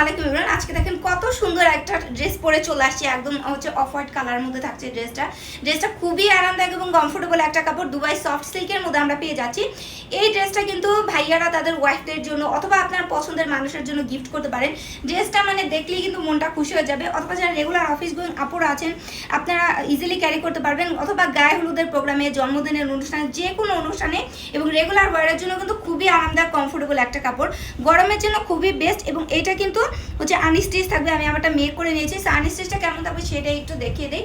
আলাইকুম ইমরান। আজকে দেখেন কত সুন্দর একটা ড্রেস পরে চলে আসছে। একদম হচ্ছে অফ হোয়াইট কালারের মধ্যে থাকছে ড্রেসটা ড্রেসটা খুবই আরামদায়ক এবং কমফোর্টেবল একটা কাপড়। দুবাই সফট সিল্কের মধ্যে আমরা পেয়ে যাচ্ছি। এই ড্রেসটা কিন্তু ভাইয়ারা তাদের ওয়াইফদের জন্য অথবা আপনার পছন্দের মানুষের জন্য গিফট করতে পারেন। ড্রেসটা মানে দেখলেই কিন্তু মনটা খুশি হয়ে যাবে। অথবা যারা রেগুলার অফিস গোয়িং আপুরা আছেন, আপনারা ইজিলি ক্যারি করতে পারবেন। অথবা গায়ে হলুদের প্রোগ্রামে, জন্মদিনের অনুষ্ঠানে যে কোনো অনুষ্ঠানে এবং রেগুলার ওয়ারের জন্য কিন্তু খুবই আরামদায়ক কমফোর্টেবল একটা কাপড়। গরমের জন্য খুবই বেস্ট এবং এটা কিন্তু হচ্ছে আনস্টিচ থাকবে। আমি আমারটা মেক করে নিয়েছি। আনস্টিচটা কেমন থাকবে সেটাই একটু দেখিয়ে দিই।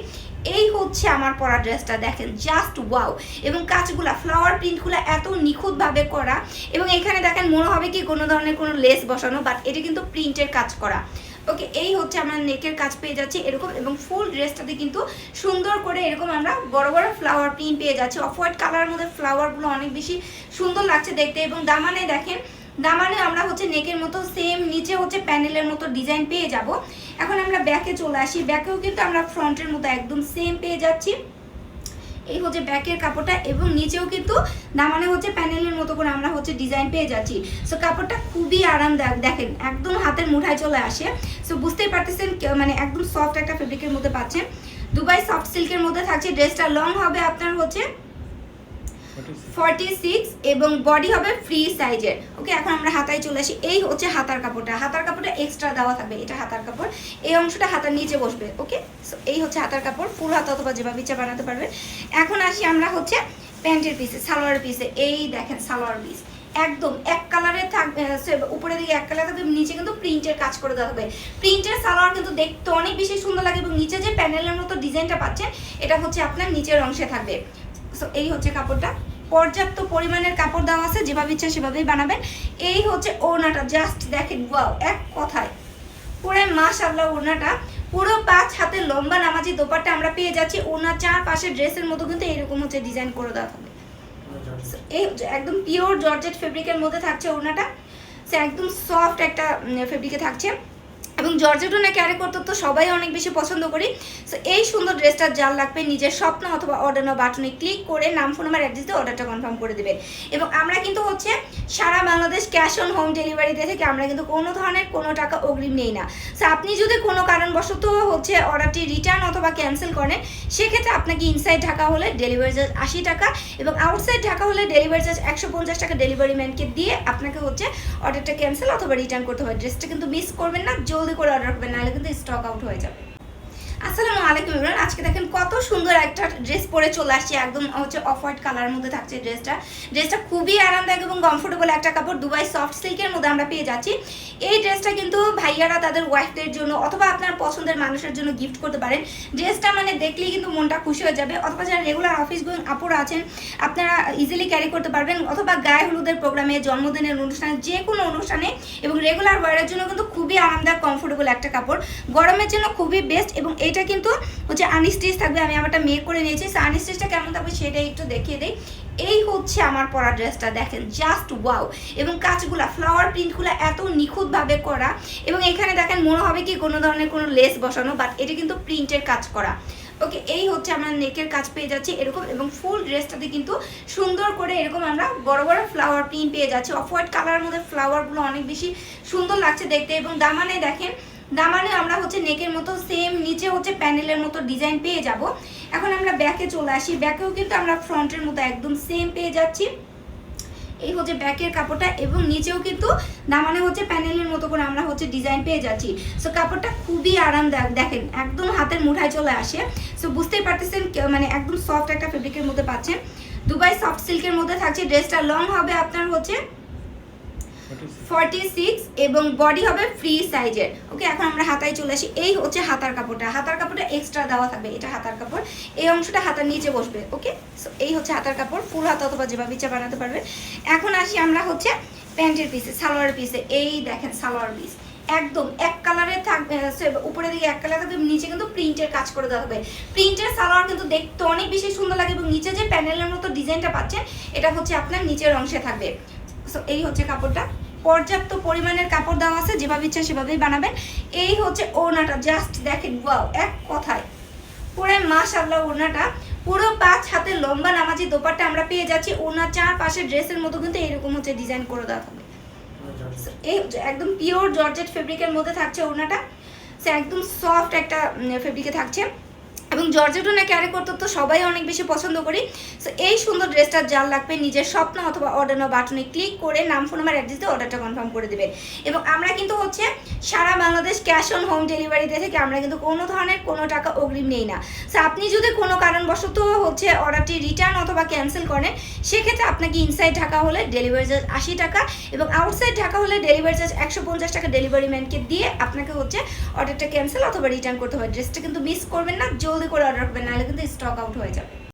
এই হচ্ছে আমার পরা ড্রেসটা, দেখেন জাস্ট ওয়াও এবং কাজগুলা ফ্লাওয়ার প্রিন্টগুলো এত নিখুঁতভাবে করা। এবং এখানে দেখেন, মনে হবে কি কোনো ধরনের কোনো লেস বসানো বাট এটা কিন্তু প্রিন্টের কাজ করা। ওকে এই হচ্ছে আমরা নেকের কাজ পেয়ে যাচ্ছি এরকম, এবং ফুল ড্রেসটাতে কিন্তু সুন্দর করে এরকম আমরা বড় বড় ফ্লাওয়ার প্রিন্ট পেয়ে যাচ্ছি। অফ হোয়াইট কালারের মধ্যে ফ্লাওয়ারগুলো অনেক বেশি সুন্দর লাগছে দেখতে, এবং দামানে দেখেন দামানে আমরা হচ্ছে নেকের মতো সেম নিচে হচ্ছে প্যানেলের মতো ডিজাইন পেয়ে যাব। এখন আমরা ব্যাকে চলে আসি। ব্যাকেও কিন্তু আমরা ফ্রন্টের মতো একদম সেম পেয়ে যাচ্ছি। এই হচ্ছে ব্যাকের কাপড়টা এবং নিচেও কিন্তু দামানে হচ্ছে প্যানেলের মতো করে আমরা হচ্ছে ডিজাইন পেয়ে যাচ্ছি। সো কাপড়টা খুবই আরামদায়ক দেখেন, একদম হাতের মুঠায় চলে আসে। সো বুঝতেই পারতেছেন মানে একদম সফট একটা ফেব্রিকের মধ্যে পাচ্ছেন দুবাই সফট সিল্কের মধ্যে থাকছে। ড্রেসটা লং হবে আপনার হচ্ছে ফর্টি সিক্স এবং বডি হবে ফ্রি সাইজের ওকে এখন আমরা হাতায় চলে আসি। এই হচ্ছে হাতার কাপড়টা। হাতার কাপড়টা এক্সট্রা দেওয়া থাকবে। এটা হাতার কাপড়। এই অংশটা হাতার নিচে বসবে। ওকে এই হচ্ছে হাতার কাপড়। ফুল হাতা অথবা যেভাবে ইচ্ছা বানাতে পারবে এখন আসি আমরা হচ্ছে প্যান্টের পিসে সালোয়ার পিসে এই দেখেন সালোয়ার পিস একদম এক কালারে থাকবে উপরের দিকে এক কালার থাকবে নিচে কিন্তু প্রিন্টের কাজ করে দেওয়া হবে। প্রিন্টের সালোয়ার কিন্তু দেখতে অনেক বেশি সুন্দর লাগে এবং নিচে যে প্যানেলের মতো ডিজাইনটা পাচ্ছেন, এটা হচ্ছে আপনার নিচের অংশে থাকবে। সো এই হচ্ছে কাপড়টা। পর্যাপ্ত পরিমাণের কাপড় দেওয়া আছে, যেভাবে ইচ্ছা সেভাবেই বানাবেন। এই হচ্ছে ওড়নাটা জাস্ট দেখেন ওয়াও এক কথায়। পুরো মাশাআল্লাহ ওড়নাটা। পুরো পাঁচ হাতে লম্বা নামাজি দোপাট্টা আমরা পেয়ে যাচ্ছি। ওড়নার চার পাশে ড্রেসের মতো কিন্তু এরকম হচ্ছে ডিজাইন করে দেওয়া থাকবে। এই একদম পিওর জর্জেট ফেব্রিকের মধ্যে থাকছে ওড়নাটা। সে একদম সফট একটা ফেব্রিকে থাকছে। এবং জর্জেটও না ক্যারি করতে তো সবাই অনেক বেশি পছন্দ করি। সো এই সুন্দর ড্রেসটা যার লাগবে নিজের স্বপ্ন অথবা অর্ডার বাটনে ক্লিক করে নাম ফোন নাম্বার অ্যাড্রেস দিয়ে অর্ডারটা কনফার্ম করে দেবেন। এবং আমরা কিন্তু হচ্ছে সারা Bangladesh cash on home delivery দিয়ে থেকে আমরা কিন্তু কোনো ধরনের কোনো টাকা অগ্রিম নেই না। সো আপনি যদি কোনো কারণবশত হচ্ছে অর্ডারটি রিটার্ন অথবা ক্যান্সেল করেন, সেক্ষেত্রে আপনাকে ইনসাইড ঢাকা হলে ডেলিভারি চার্জ আশি টাকা এবং আউটসাইড ঢাকা হলে ডেলিভারি চার্জ একশো পঞ্চাশ টাকা ডেলিভারি ম্যানকে দিয়ে আপনাকে হচ্ছে অর্ডারটা ক্যান্সেল অথবা রিটার্ন করতে হবে। ড্রেসটা কিন্তু মিস করবেন না জলদি করে অর্ডার করবেন নাহলে কিন্তু স্টক আউট হয়ে যাবে। আলাইকুম ইমরান আজকে দেখেন কত সুন্দর একটা ড্রেস পরে চলে আসছে। একদম হচ্ছে অফ হোয়াইট কালারের মধ্যে থাকছে ড্রেসটা ড্রেসটা খুবই আরামদায়ক এবং কমফোর্টেবল একটা কাপড় দুবাই সফট সিল্কের মধ্যে আমরা পেয়ে যাচ্ছি। এই ড্রেসটা কিন্তু ভাইয়ারা তাদের ওয়াইফদের জন্য অথবা আপনার পছন্দের মানুষের জন্য গিফট করতে পারেন। ড্রেসটা মানে দেখলেই কিন্তু মনটা খুশি হয়ে যাবে। অথবা যারা রেগুলার অফিস গোয়িং আপুরা আছেন, আপনারা ইজিলি ক্যারি করতে পারবেন। অথবা গায়ে হলুদের প্রোগ্রামে জন্মদিনের অনুষ্ঠানে যে কোনো অনুষ্ঠানে এবং রেগুলার ওয়ারের জন্য কিন্তু খুবই আরামদায়ক কমফোর্টেবল একটা কাপড়। গরমের জন্য খুবই বেস্ট এবং এটা কিন্তু হচ্ছে আনস্টিচ থাকবে, আমি আমারটা মেক করে নিয়েছি। আনস্টিচটা কেমন থাকবে সেটাই একটু দেখিয়ে দিই। এই হচ্ছে আমার পরা ড্রেসটা, দেখেন জাস্ট ওয়াও এবং কাজগুলা ফ্লাওয়ার প্রিন্টগুলো এত নিখুঁতভাবে করা। এবং এখানে দেখেন, মনে হবে কি কোনো ধরনের কোনো লেস বসানো বাট এটা কিন্তু প্রিন্টের কাজ করা। ওকে এই হচ্ছে আমরা নেকের কাজ পেয়ে যাচ্ছি এরকম। এবং ফুল ড্রেসটাতে কিন্তু সুন্দর করে এরকম আমরা বড় বড় ফ্লাওয়ার প্রিন্ট পেয়ে যাচ্ছি। অফ হোয়াইট কালারের মধ্যে ফ্লাওয়ারগুলো অনেক বেশি সুন্দর লাগছে দেখতে। এবং দামানে দেখেন দামানে আমরা হচ্ছে নেকের মতো সেম নিচে হচ্ছে প্যানেলের মতো ডিজাইন পেয়ে যাব। এখন আমরা ব্যাকে চলে আসি। ব্যাকেও কিন্তু আমরা ফ্রন্টের মতো একদম সেম পেয়ে যাচ্ছি। এই হচ্ছে ব্যাকের কাপড়টা এবং নিচেও কিন্তু দামানে হচ্ছে প্যানেলের মতো করে আমরা হচ্ছে ডিজাইন পেয়ে যাচ্ছি। সো কাপড়টা খুবই আরামদায়ক। দেখেন, একদম হাতের মুঠায় চলে আসে। সো বুঝতেই পারতেছেন মানে একদম সফট একটা ফেব্রিকের মধ্যে পাচ্ছেন। দুবাই সফট সিল্কের মধ্যে থাকছে। ড্রেসটা লং হবে আপনার হচ্ছে ফর্টি সিক্স এবং বডি হবে ফ্রি সাইজের ওকে এখন আমরা হাতায় চলে আসি। এই হচ্ছে হাতার কাপড়টা। হাতার কাপড়টা এক্সট্রা দেওয়া থাকবে, এটা হাতার কাপড়। এই অংশটা হাতার নিচে বসবে ওকে এই হচ্ছে হাতার কাপড় ফুল হাতা অথবা যেভাবে ইচ্ছা বানাতে পারবে। এখন আসি আমরা হচ্ছে প্যান্টের পিসে সালোয়ার পিসে এই দেখেন সালোয়ার পিস একদম এক কালারে থাকবে উপরের দিকে এক কালার থাকবে, নিচে কিন্তু প্রিন্টের কাজ করে দেওয়া হবে। প্রিন্টের সালোয়ার কিন্তু দেখতে অনেক বেশি সুন্দর লাগে এবং নিচে যে প্যানেলের মতো ডিজাইনটা পাচ্ছেন, এটা হচ্ছে আপনার নিচের অংশে থাকবে। সো এই হচ্ছে কাপড়টা। পর্যাপ্ত পরিমাণের কাপড় দেওয়া আছে, যেভাবে ইচ্ছা সেভাবেই বানাবেন। এই হচ্ছে ওড়নাটা জাস্ট দেখেন ওয়াও এক কথায়। পুরো মাশাআল্লাহ ওড়নাটা। পুরো পাঁচ হাতে লম্বা নামাজি দোপাট্টা আমরা পেয়ে যাচ্ছি। ওড়নার চার পাশে ড্রেসের মতো কিন্তু এরকম হচ্ছে ডিজাইন করে দেওয়া থাকবে। এই একদম পিওর জর্জেট ফেব্রিকের মধ্যে থাকছে ওনাটা সে একদম সফট একটা ফেব্রিকে থাকছে। জর্জেটও না ক্যারি করতে তো সবাই অনেক বেশি পছন্দ করি। সো এই সুন্দর ড্রেসটা যার লাগবে নিজের স্বপ্ন অথবা অর্ডার নাও বাটনে ক্লিক করে নাম ফোন নাম্বার অ্যাড্রেস দিয়ে অর্ডারটা কনফার্ম করে দেবেন। এবং আমরা কিন্তু হচ্ছে সারা বাংলাদেশ ক্যাশ অন হোম ডেলিভারিতে থেকে আমরা কিন্তু কোনো ধরনের কোনো টাকা অগ্রিম নেই না। সো আপনি যদি কোনো কারণবশত হচ্ছে অর্ডারটি রিটার্ন অথবা ক্যান্সেল করেন, সেক্ষেত্রে আপনাকে ইনসাইড ঢাকা হলে ডেলিভারি চার্জ আশি টাকা এবং আউটসাইড ঢাকা হলে ডেলিভারি চার্জ একশো পঞ্চাশ টাকা ডেলিভারি ম্যানকে দিয়ে আপনাকে হচ্ছে অর্ডারটা ক্যান্সেল অথবা রিটার্ন করতে হবে। ড্রেসটা কিন্তু মিস করবেন না, জলদি করে অর্ডার করবেন নাহলে কিন্তু স্টক আউট হয়ে যাবে।